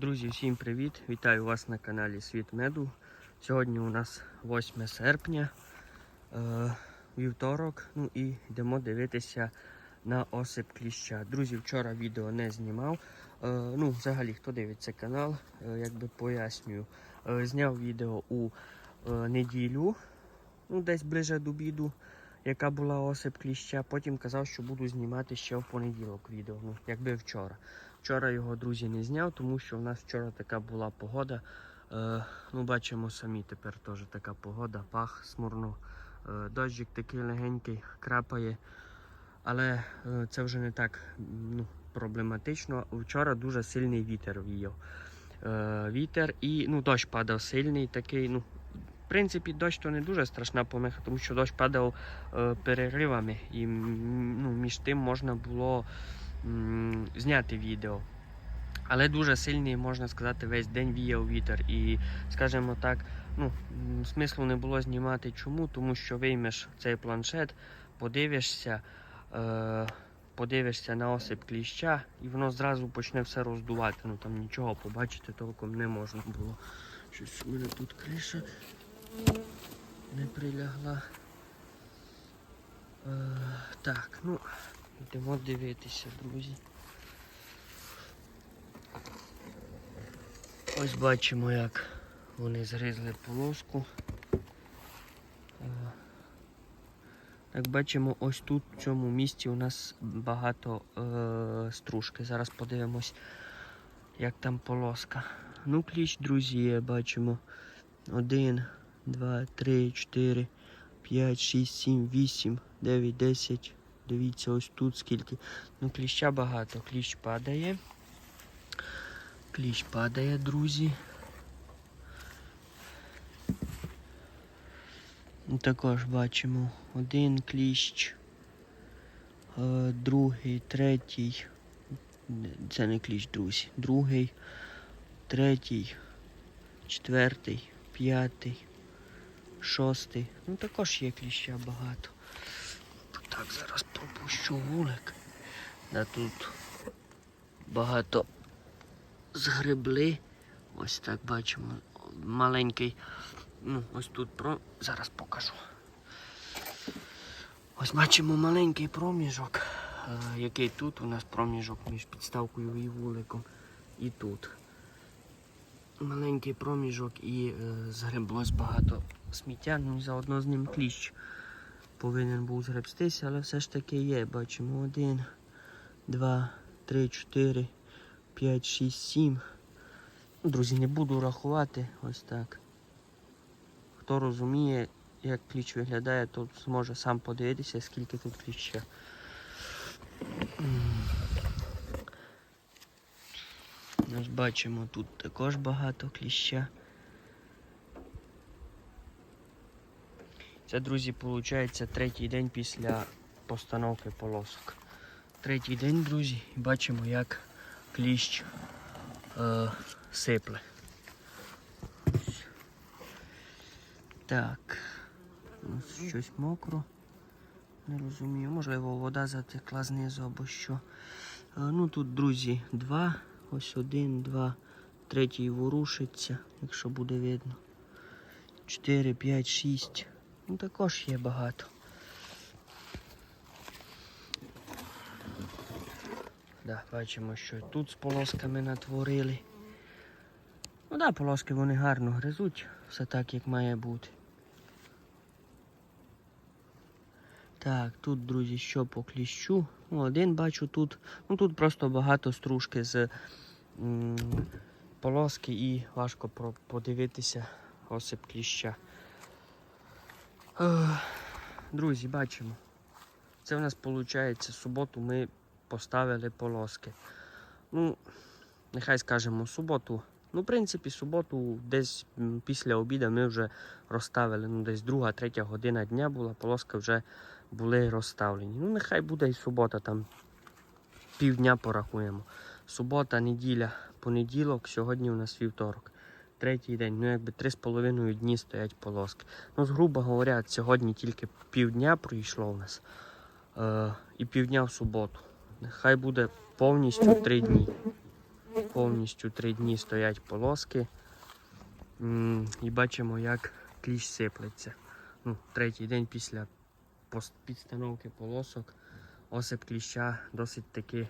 Друзі, всім привіт! Вітаю вас на каналі Світ Меду. Сьогодні у нас 8 серпня, е, вівторок. Ну і йдемо дивитися на осип кліща. Друзі, вчора відео не знімав. Е, ну, взагалі, хто дивиться канал, е, якби пояснюю. Е, зняв відео у е, неділю, ну, десь ближе до обіду, яка була осип кліща. Потім казав, що буду знімати ще в понеділок відео, ну, якби вчора. Вчора його друзі не зняв, тому що в нас вчора така була погода. Е, ну, бачимо самі тепер теж така погода, пах смурно. Е, дощик такий легенький, крапає. Але е, це вже не так ну, проблематично. Вчора дуже сильний вітер віяв. Е, вітер і ну, дощ падав сильний такий. Ну, в принципі, дощ то не дуже страшна помиха, тому що дощ падав е, переривами, і ну, між тим можна було зняти відео. Але дуже сильний, можна сказати, весь день віяв вітер. І, скажімо так, ну, смислу не було знімати. Чому? Тому що виймеш цей планшет, подивишся, е, подивишся на осип кліща, і воно зразу почне все роздувати. Ну там нічого побачити толком не можна було. Щось у мене тут криша не прилягла. Е, так, ну, йдемо дивитися, друзі. Ось бачимо, як вони згризли полоску. Е, Як бачимо, ось тут в цьому місці у нас багато е, стружки. Зараз подивимось, як там полоска. Ну, кліч, друзі, є, бачимо. Один, два, три, чотири, п'ять, шість, сім, вісім, дев'ять, десять. Дивіться, ось тут скільки. Ну, кліща багато. Кліщ падає. Кліщ падає, друзі. Ну, Також бачимо один кліщ, е, другий, третій. Це не кліщ, друзі. Другий, третій, четвертий, п'ятий, шостий. Ну також є кліща багато. Так, зараз пропущу вулик. Да тут багато згребли. Ось так бачимо. Маленький. Ну, ось тут про. Зараз покажу. Ось бачимо маленький проміжок, е, який тут у нас проміжок між підставкою і вуликом. І тут. Маленький проміжок і е, згреблось багато сміття, ну і заодно з ним кліщ повинен був згребстися, але все ж таки є. Бачимо один, два, три, чотири. 5, 6, 7. Ну, Друзі, не буду рахувати ось так. Хто розуміє, як кліч виглядає, то зможе сам подивитися, скільки тут кліща. Бачимо, тут також багато кліща. Це, друзі, виходить третій день після постановки полосок. Третій день, друзі, і бачимо, як кліщ е, сипле. Так. Ось щось мокро. Не розумію. Можливо, вода затекла знизу або що. Е, ну тут, друзі, два. Ось один, два, третій ворушиться, якщо буде видно. Чотири, п'ять, шість. Ну також є багато. Да, бачимо, що тут з полосками натворили. Ну да, полоски вони гарно гризуть, все так, як має бути. Так, тут, друзі, що по кліщу. Ну, один бачу тут. Ну тут просто багато стружки з м, полоски і важко подивитися осип кліща. Ех, Друзі, бачимо. Це в нас виходить суботу ми поставили полоски. Ну, нехай скажемо, суботу. Ну, в принципі, суботу десь після обіду ми вже розставили. Ну, десь друга, третя година дня була, полоски вже були розставлені. Ну, нехай буде і субота, там півдня порахуємо. Субота, неділя, понеділок, сьогодні у нас вівторок. Третій день, ну якби три з половиною дні стоять полоски. Ну, грубо говоря, сьогодні тільки півдня пройшло у нас. Е, і півдня в суботу. Нехай буде повністю три дні. повністю три дні стоять полоски. М, І бачимо, як кліщ сиплеться. Ну, третій день після підстановки полосок осип кліща досить таки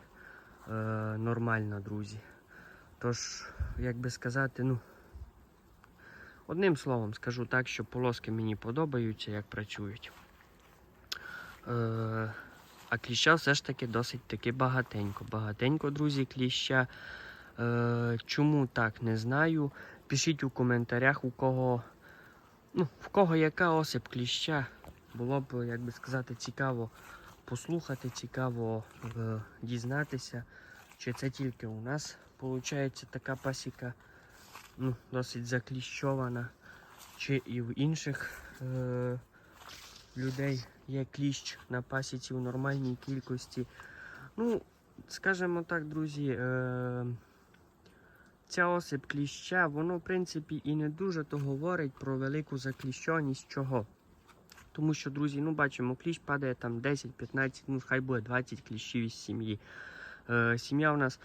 е, нормальна, друзі. Тож, як би сказати, ну, одним словом скажу так, що полоски мені подобаються, як працюють. Е, а кліща все ж таки досить таки багатенько. Багатенько, друзі, кліща. Е, чому так, не знаю. Пишіть у коментарях, у кого, ну, в кого яка осип кліща. Було б, як би сказати, цікаво послухати, цікаво е, дізнатися, чи це тільки у нас виходить така пасіка ну, досить закліщована, чи і в інших е, людей є кліщ на пасіці у нормальній кількості. Ну, скажімо так, друзі, е, ця осип кліща, воно, в принципі, і не дуже то говорить про велику закліщеність чого. Тому що, друзі, ну бачимо, кліщ падає там 10-15, ну хай буде 20 кліщів із сім'ї. Е, сім'я у нас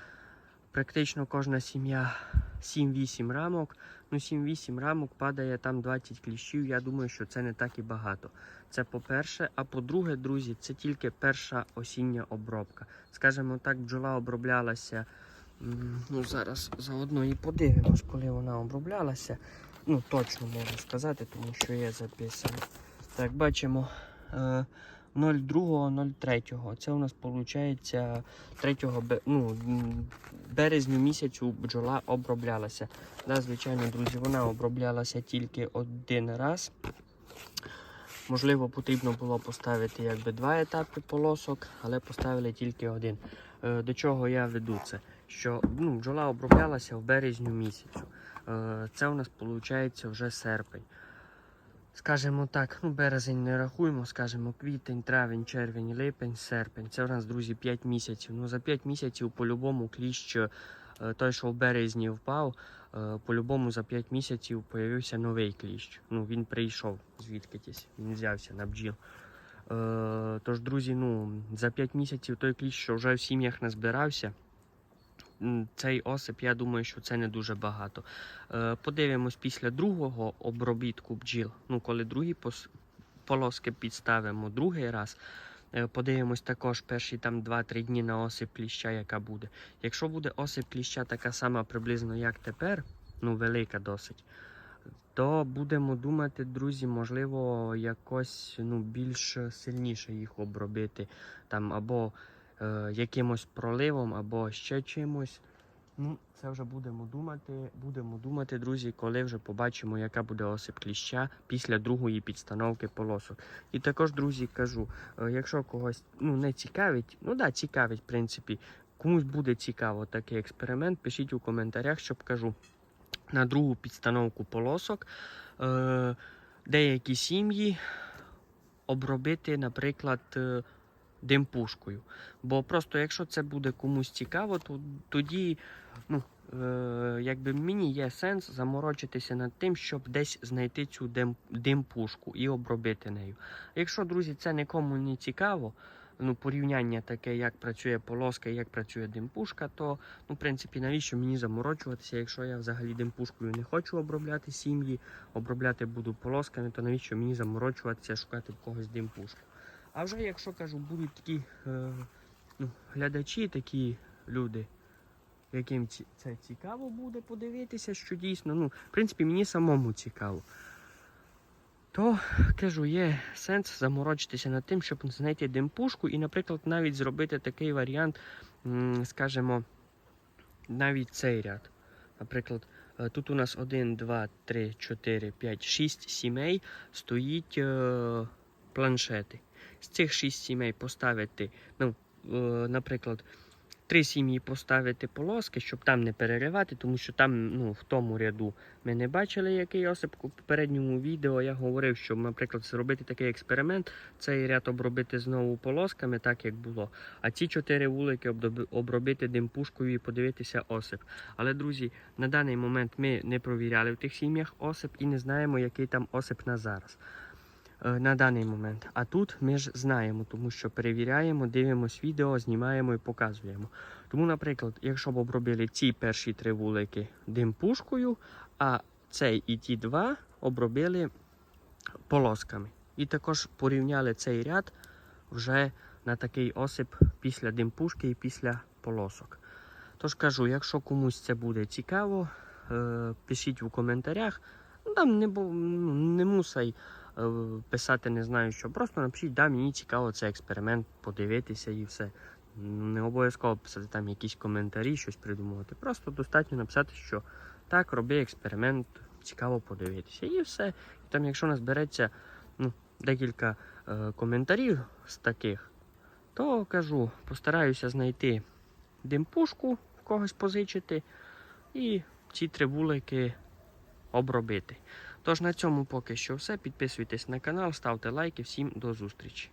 практично кожна сім'я 7-8 рамок. Ну, 7-8 рамок падає там 20 кліщів. Я думаю, що це не так і багато. Це по-перше. А по-друге, друзі, це тільки перша осіння обробка. Скажімо так, бджола оброблялася. Ну, зараз заодно і подивимось, коли вона оброблялася. Ну, точно можу сказати, тому що є записано. Так, бачимо. Е, 02.03. Це у нас виходить 3 ну, м, березню місяцю бджола оброблялася. Да, звичайно, друзі, вона оброблялася тільки один раз. Можливо, потрібно було поставити якби два етапи полосок, але поставили тільки один. Е, До чого я веду це? Що ну, бджола оброблялася в березню місяцю. Е, Це у нас виходить вже серпень. Скажімо так, ну березень не рахуємо, скажімо, квітень, травень, червень, липень, серпень. Це у нас, друзі, 5 місяців. Ну за 5 місяців по-любому кліщ, е, той, що в березні впав, е, по-любому за 5 місяців появився новий кліщ. Ну, він прийшов звідкитись, він взявся на бджіл. Е, Тож, друзі, ну, за 5 місяців той кліщ, що вже в сім'ях назбирався, цей осип, я думаю, що це не дуже багато. Е, Подивимось після другого обробітку бджіл. Ну, коли другі полоски підставимо другий раз. е, Подивимось також перші там 2-3 дні на осип кліща, яка буде. Якщо буде осип кліща така сама приблизно, як тепер, ну велика досить, то будемо думати, друзі, можливо, якось ну, більш сильніше їх обробити. Там або е, якимось проливом, або ще чимось. Ну, це вже будемо думати. Будемо думати, друзі, коли вже побачимо, яка буде осип кліща після другої підстановки полосок. І також, друзі, кажу, е, якщо когось ну, не цікавить, ну да, цікавить, в принципі, комусь буде цікаво такий експеримент, пишіть у коментарях, щоб кажу. На другу підстановку полосок е, деякі сім'ї обробити, наприклад, димпушкою. Бо просто якщо це буде комусь цікаво, то тоді ну, е, якби мені є сенс заморочитися над тим, щоб десь знайти цю дим, димпушку і обробити нею. Якщо, друзі, це нікому не цікаво, ну, порівняння таке, як працює полоска і як працює димпушка, то, ну, в принципі, навіщо мені заморочуватися, якщо я взагалі димпушкою не хочу обробляти сім'ї, обробляти буду полосками, то навіщо мені заморочуватися, шукати в когось димпушку. А вже якщо кажу, будуть такі е, ну, глядачі, такі люди, яким це цікаво буде подивитися, що дійсно, ну, в принципі, мені самому цікаво. То кажу, є сенс заморочитися над тим, щоб знайти димпушку і, наприклад, навіть зробити такий варіант, скажімо, навіть цей ряд. Наприклад, е, тут у нас 1, 2, 3, 4, 5, 6 сімей стоїть е, планшети. З цих 6 сімей поставити, ну, е, наприклад, три сім'ї поставити полоски, щоб там не переривати, тому що там, ну, в тому ряду ми не бачили, який осип. У попередньому відео я говорив, що, наприклад, зробити такий експеримент, цей ряд обробити знову полосками, так як було. А ці чотири вулики обробити димпушкою і подивитися осип. Але, друзі, на даний момент ми не провіряли в тих сім'ях осип і не знаємо, який там осип на зараз. Е, на даний момент. А тут ми ж знаємо, тому що перевіряємо, дивимось відео, знімаємо і показуємо. Тому, наприклад, якщо б обробили ці перші три вулики димпушкою, а цей і ті два обробили полосками. І також порівняли цей ряд вже на такий осип після димпушки і після полосок. Тож кажу, якщо комусь це буде цікаво, е, пишіть у коментарях. Ну, Там не, ну, не мусай писати, не знаю що. Просто напишіть, да, мені цікаво цей експеримент подивитися і все. Не обов'язково писати там якісь коментарі, щось придумувати. Просто достатньо написати, що так, роби експеримент, цікаво подивитися. І все. І там, якщо назбереться ну, декілька е, коментарів з таких, то кажу, постараюся знайти димпушку в когось позичити і ці три вулики обробити. Тож на цьому поки що все. Підписуйтесь на канал, ставте лайки. Всім до зустрічі.